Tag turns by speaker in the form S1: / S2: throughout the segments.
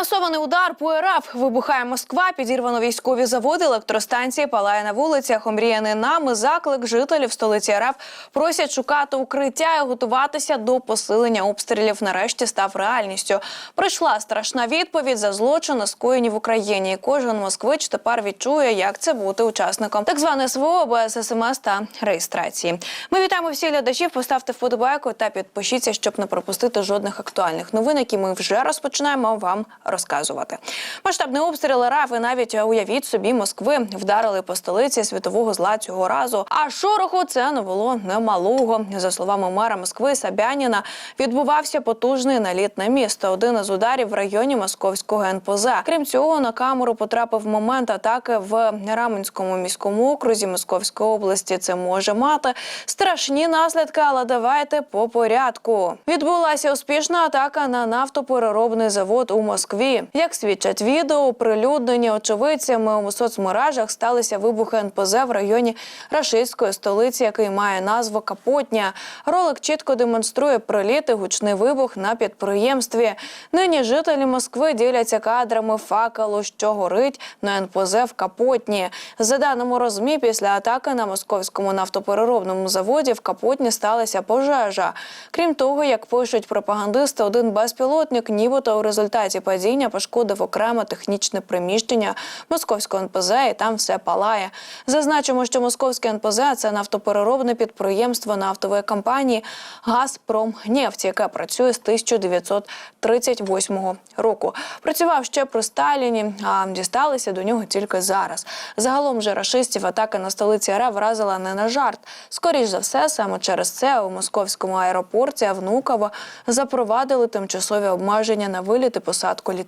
S1: Масований удар по РФ вибухає Москва, підірвано військові заводи, електростанції, палає на вулицях. Омріяний нами заклик жителів столиці РФ просять шукати укриття і готуватися до посилення обстрілів. Нарешті став реальністю. Прийшла страшна відповідь за злочини, скоєні в Україні. І кожен москвич тепер відчує, як це бути учасником так званої СВО без смс та реєстрації. Ми вітаємо всіх глядачів. Поставте вподобайку та підпишіться, щоб не пропустити жодних актуальних новин, які ми вже розпочинаємо вам розказувати. Масштабний обстріл РАФ і навіть е, уявіть собі, Москви вдарили по столиці світового зла цього разу. А шороху це не немалого. За словами мера Москви Сабяніна, відбувався потужний наліт на місто. Один із ударів в районі московського НПЗ. Крім цього, на камеру потрапив момент атаки в Раменському міському окрузі Московської області. Це може мати страшні наслідки, але давайте по порядку. Відбулася успішна атака на нафтопереробний завод у Москві. Як свідчать відео, оприлюднені очевидцями у соцмережах сталися вибухи НПЗ в районі рашистської столиці, який має назву Капотня. Ролик чітко демонструє приліт і гучний вибух на підприємстві. Нині жителі Москви діляться кадрами факелу, що горить на НПЗ в Капотні. За даними розмі, після атаки на московському нафтопереробному заводі в Капотні сталася пожежа. Крім того, як пишуть пропагандисти, один безпілотник, нібито у результаті падіння пошкодив окремо технічне приміщення московського НПЗ, і там все палає. Зазначимо, що московське НПЗ це нафтопереробне підприємство нафтової компанії «Газпромнефть», яке працює з 1938 року. Працював ще при Сталіні, а дісталися до нього тільки зараз. Загалом же рашистів атака на столиці РФ вразила не на жарт. Скоріш за все, саме через це у московському аеропорті Внуково запровадили тимчасові обмеження на виліт і посадку літаків.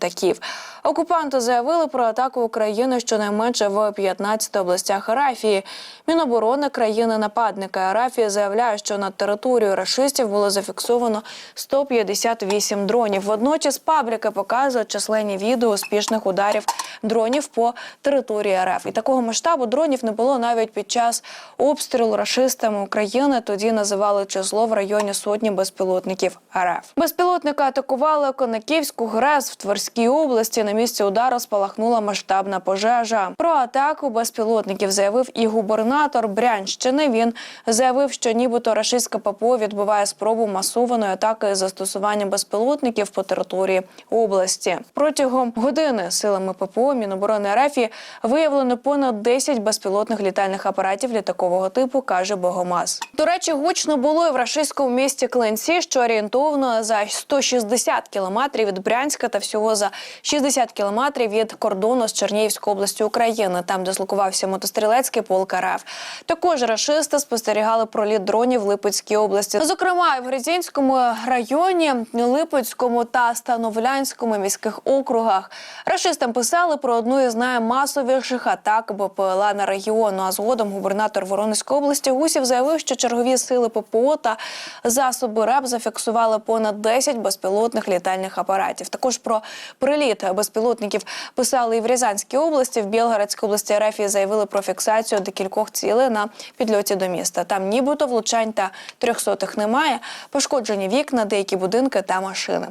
S1: Окупанти заявили про атаку України щонайменше в 15 областях Арафії. Міноборони країни-нападника Арафії заявляє, що на територію рашистів було зафіксовано 158 дронів. Водночас пабліки показують численні відео успішних ударів дронів по території РФ. І такого масштабу дронів не було навіть під час обстрілу рашистами України. Тоді називали число в районі сотні безпілотників РФ. Безпілотники атакували Конаківську ГРЕС в Тверській області. На місці удару спалахнула масштабна пожежа. Про атаку безпілотників заявив і губернатор Брянщини. Він заявив, що нібито рашистська ППО відбуває спробу масованої атаки з застосуванням безпілотників по території області. Протягом години силами ППО Міноборони РФ виявлено понад 10 безпілотних літальних апаратів літакового типу, каже Богомаз. До речі, гучно було і в рашистському місті Клинці, що орієнтовно за 160 кілометрів від Брянська та всього за 60 кілометрів від кордону з Чернігівською областю України, там дислокувався мотострілецький полк РФ. Також рашисти спостерігали проліт дронів в Липецькій області, зокрема в Гризінському районі, Липецькому та Становлянському міських округах. Рашистам писали про одну із наймасовіших атак БПЛА на регіон. А згодом губернатор Воронезької області Гусів заявив, що чергові сили ППО та засоби РЕП зафіксували понад 10 безпілотних літальних апаратів. Також про приліт безпілотників писали і в Рязанській області. В Білгородській області РФ заявили про фіксацію декількох цілей на підльоті до міста. Там нібито влучань та трьохсотих немає. Пошкоджені вікна, деякі будинки та машини.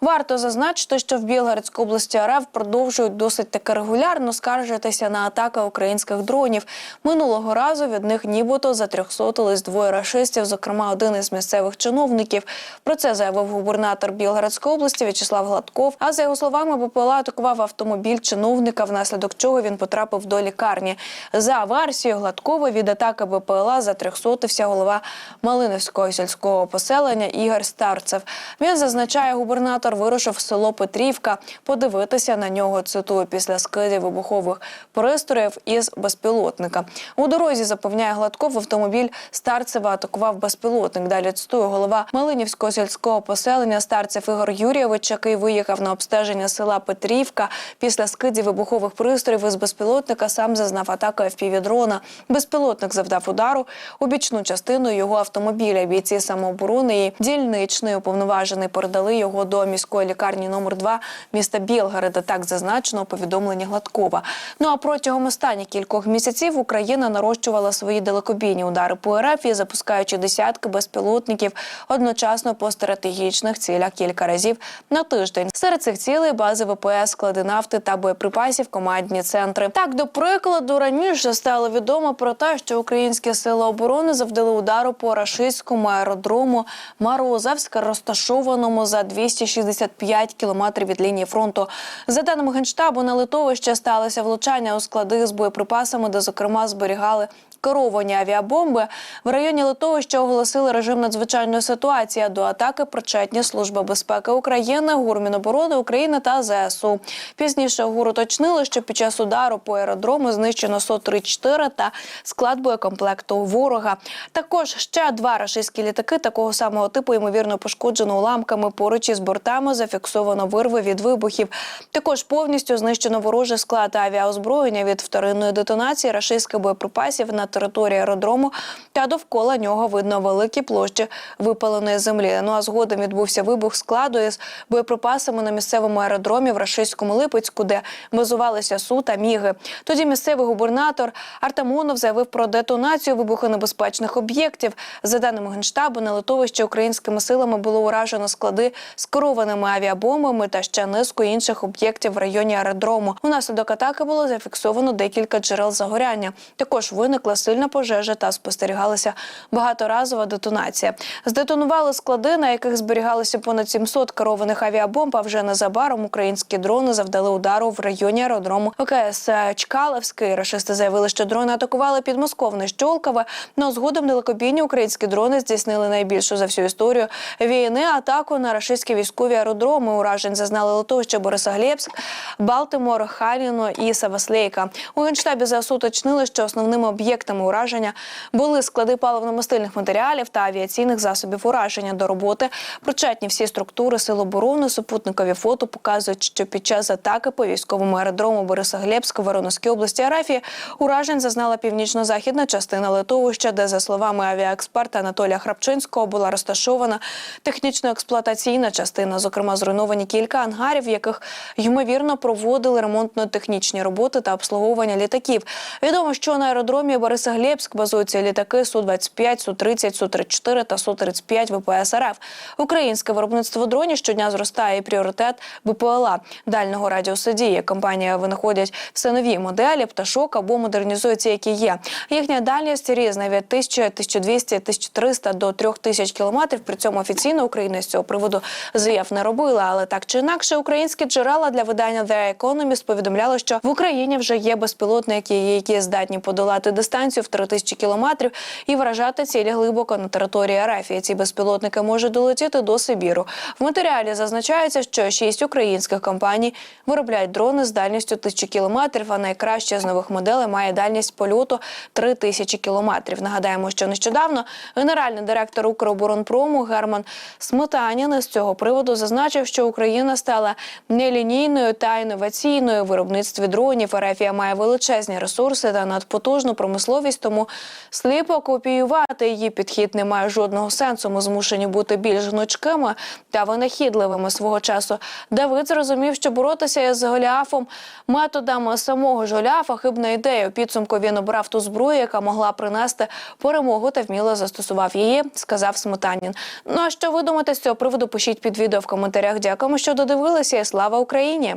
S1: Варто зазначити, що в Білгородській області РФ продовжують досить таки регулярно скаржитися на атаки українських дронів. Минулого разу від них нібито затрьохсотились двоє рашистів, зокрема один із місцевих чиновників. Про це заявив губернатор Білгородської області В'ячеслав Гладков. А за його словами, БПЛА атакував автомобіль чиновника, внаслідок чого він потрапив до лікарні. За версією Гладкова від атаки БПЛА затрьохсотився голова Малиновського сільського поселення Ігор Старцев. Він зазначає, губернатор вирушив в село Петрівка подивитися на нього. Цитую після скидів вибухових пристроїв із безпілотника. У дорозі запевняє Гладков, автомобіль Старцева атакував безпілотник. Далі цитую голова Малинівського сільського поселення Старцев Ігор Юрійович, який виїхав на обстеження села Петрівка. Після скидів вибухових пристроїв із безпілотника сам зазнав атаки FPV-дрона. Безпілотник завдав удару у бічну частину його автомобіля. Бійці самооборони і дільничний уповноважений передали його до міської лікарні номер 2 міста Білгорода. Так зазначено у повідомленні Гладкова. Ну а протягом останніх кількох місяців Україна нарощувала свої далекобійні удари по РФ і запускаючи десятки безпілотників одночасно по стратегічних цілях кілька разів на тиждень. Серед цих цілей, бази ВПС, склади нафти та боєприпасів, командні центри. Так, до прикладу, раніше стало відомо про те, що українські сили оборони завдали удару по рашистському аеродрому Марозавська, розташованому за 265 кілометрів від лінії фронту. За даними генштабу, на литовище сталося влучання у склади з боєприпасами, де зокрема зберігали керовані авіабомби. В районі литовища оголосили режим надзвичайної ситуації. До атаки причетні Служба безпеки України, ГУР Міноборони України та ЗСУ. Пізніше ГУР уточнили, що під час удару по аеродрому знищено Су-34 та склад боєкомплекту ворога. Також ще два рашистські літаки такого самого типу ймовірно пошкоджено уламками. Поруч із бортами зафіксовано вирви від вибухів. Також повністю знищено ворожий склад авіаозброєння від вторинної детонації рашистських боєприпасів на території аеродрому. Та довкола нього видно великі площі випаленої землі. Ну а згодом відбувся вибух складу із боєприпасами на місцевому аеродромі в рашистському Липецьку, де базувалися Су та Міги. Тоді місцевий губернатор Артамонов заявив про детонацію вибухонебезпечних об'єктів. За даними генштабу, на литовищі українськими силами було уражено склади з керованими авіабомбами та ще низку інших об'єктів в районі аеродрому. Унаслідок атаки було зафіксовано декілька джерел загоряння. Також виникла сильна пожежа та спостерігалася багаторазова детонація. Здетонували склади, на яких зберігалося понад 700 керованих авіабомб. А вже незабаром українські дрони завдали удару в районі аеродрому ВКС Чкалевський. Рашисти заявили, що дрони атакували підмосковне Щолкове. Но згодом далекобійні українські дрони здійснили найбільшу за всю історію війни атаку на рашистські військові аеродроми. Уражень зазнали литовище Борисоглебськ, Балтимор, Харіно і Саваслейка. У генштабі ЗСУ уточнили, що основними об'єктами ураження були склади паливно-мастильних матеріалів та авіаційних засобів ураження до роботи. Причетні всі структури сил оборони, супутникові фото показують, що під час атаки по військовому аеродрому Борисоглебськ в Воронезькій області Арафії уражень зазнала північно-західна частина литовища, де, за словами авіаексперта Анатолія Храпчинського, була розташована технічно-експлуатаційна частина. Зокрема, зруйновані кілька ангарів, в яких ймовірно проводили ремонтно-технічні роботи та обслуговування літаків. Відомо, що на аеродромі Борисоглебськ базуються літаки Су-25, Су-30, Су-34 та Су-35 ВПС РФ. Українське виробництво дронів щодня зростає і пріоритет БПЛА дальнього радіусу дії. Компанія винаходять все нові моделі, пташок або модернізуються, які є. Їхня дальність різна від 1000, 1200, 1300 до 3000 кілометрів. При цьому офіційно Україна з цього приводу заяв не робила. Але так чи інакше, українські джерела для видання The Economist повідомляли, що в Україні вже є безпілотники, які здатні подолати дистанцію в 3000 кілометрів і вражати цілі глибоко на території РФ. Ці безпілотники можуть долетіти до Сибіру. В матеріалі зазначається, що шість українських компаній виробляють дрони з дальністю тисячі кілометрів. А найкраща з нових моделей має дальність польоту 3 тисячі кілометрів. Нагадаємо, що нещодавно генеральний директор Укроборонпрому Герман Сметанін з цього приводу зазначив, що Україна стала нелінійною та інноваційною в виробництві дронів. Ерефія має величезні ресурси та надпотужну промисловість, тому сліпо копіювати її підхід не має жодного сенсу. Ми змушені бути більш гнучкими та винахідливими свого часу. Давид зрозумів, що боротися із Голіафом методами самого ж Голіафа хибна ідея. У підсумку він обрав ту зброю, яка могла принести перемогу та вміло застосував її, сказав Сметанін. Ну а що ви думаєте з цього приводу? Пишіть під відео в коментарях. Дякуємо, що додивилися. І слава Україні!